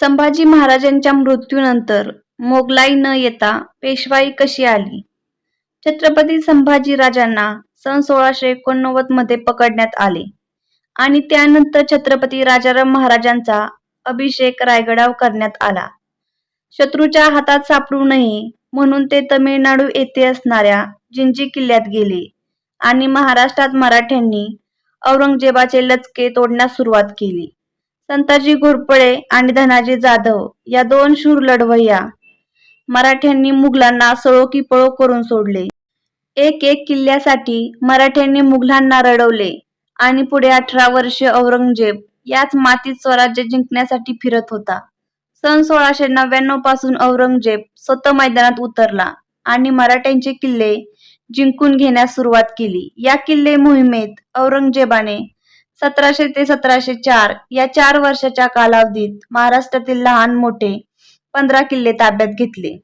संभाजी महाराजांच्या मृत्यूनंतर मोगलाई न येता पेशवाई कशी आली? छत्रपती संभाजी राजांना सन सोळाशे एकोणनव्वदमध्ये पकडण्यात आले आणि त्यानंतर छत्रपती राजाराम महाराजांचा अभिषेक रायगडाव करण्यात आला. शत्रूच्या हातात सापडू नये म्हणून ते तमिळनाडू येथे असणाऱ्या जिंजी किल्ल्यात गेले आणि महाराष्ट्रात मराठ्यांनी औरंगजेबाचे लचके तोडण्यास सुरुवात केली. संताजी घोरपडे आणि धनाजी जाधव या दोन शूर लढवय्या मराठ्यांनी मुघलांना सळो की पळो करून सोडले. एक एक किल्ल्यासाठी मराठ्यांनी मुघलांना रडवले आणि पुढे अठरा वर्ष औरंगजेब याच मातीत स्वराज्य जिंकण्यासाठी फिरत होता. सन सोळाशे नव्याण्णवपासून औरंगजेब स्वतः मैदानात उतरला आणि मराठ्यांचे किल्ले जिंकून घेण्यास सुरुवात केली. या किल्ले मोहिमेत औरंगजेबाने सतराशे ते सतराशे चार या चार वर्षाच्या कालावधीत महाराष्ट्रातील लहान मोठे पंधरा किल्ले ताब्यात घेतले.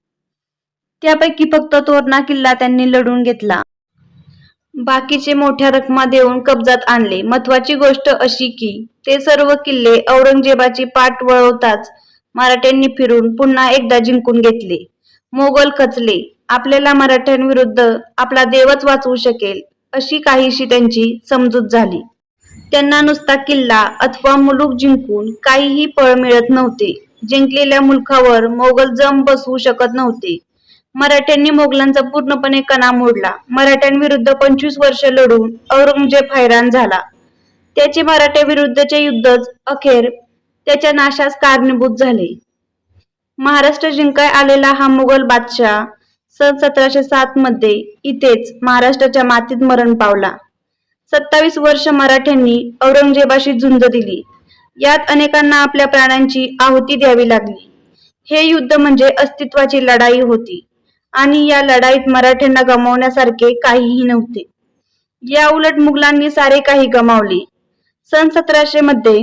त्यापैकी फक्त तोरणा किल्ला त्यांनी लढून घेतला. बाकीचे मोठ्या रकमा देऊन कब्जात आणले. महत्वाची गोष्ट अशी की ते सर्व किल्ले औरंगजेबाची पाठ वळवताच मराठ्यांनी फिरून पुन्हा एकदा जिंकून घेतले. मोगल खचले. आपल्याला मराठ्यांविरुद्ध आपला देवच वाचवू शकेल अशी काहीशी त्यांची समजूत झाली. त्यांना नुसता किल्ला अथवा मुलूक जिंकून काहीही फळ मिळत नव्हते. जिंकलेल्या मुलखावर मोगल जम बसवू शकत नव्हते. मराठ्यांनी मोगलांचा पूर्णपणे कणा मोडला. मराठ्यांविरुद्ध पंचवीस वर्ष लढून औरंगजेब हैराण झाला. त्याचे मराठ्याविरुद्धचे युद्धच अखेर त्याच्या नाशास कारणीभूत झाले. महाराष्ट्र जिंकाय आलेला हा मुघल बादशाह सन सतराशे सात मध्ये इथेच महाराष्ट्राच्या मातीत मरण पावला. सत्तावीस वर्ष मराठ्यांनी औरंगजेबाशी झुंज दिली. यात अनेकांना आपल्या प्राण्यांची आहुती द्यावी लागली. हे युद्ध म्हणजे अस्तित्वाची लढाई होती आणि या लढाईत मराठ्यांना गमावण्यासारखे काहीही नव्हते. या उलट मुघलांनी सारे काही गमावले. सन सतराशे मध्ये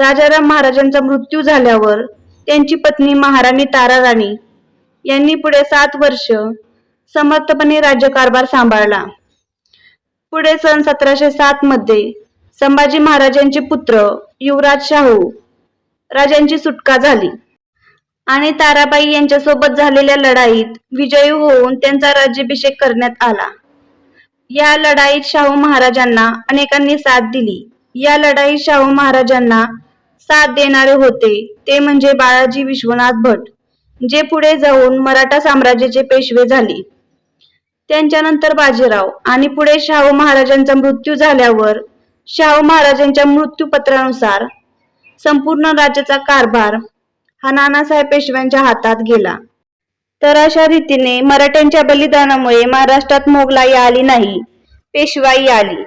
राजाराम महाराजांचा मृत्यू झाल्यावर त्यांची पत्नी महाराणी तारा राणी यांनी पुढे सात वर्ष समर्थपणे राज्यकारभार सांभाळला. पुढे सन सतराशे सात मध्ये संभाजी महाराजांचे पुत्र युवराज शाहू राजांची सुटका झाली. आणि ताराबाई यांच्यासोबत झालेल्या लढाईत विजयी होऊन त्यांचा राज्याभिषेक करण्यात आला. या लढाईत शाहू महाराजांना अनेकांनी साथ दिली. या लढाईत शाहू महाराजांना साथ देणारे होते ते म्हणजे बाळाजी विश्वनाथ भट जे पुढे जाऊन मराठा साम्राज्याचे पेशवे झाले. त्यांच्यानंतर बाजीराव आणि पुढे शाहू महाराजांचा मृत्यू झाल्यावर शाहू महाराजांच्या मृत्यूपत्रानुसार संपूर्ण राज्याचा कारभार हा नानासाहेब पेशव्यांच्या हातात गेला. तर अशा रीतीने मराठ्यांच्या बलिदानामुळे महाराष्ट्रात मोगलाई आली नाही पेशवाई आली.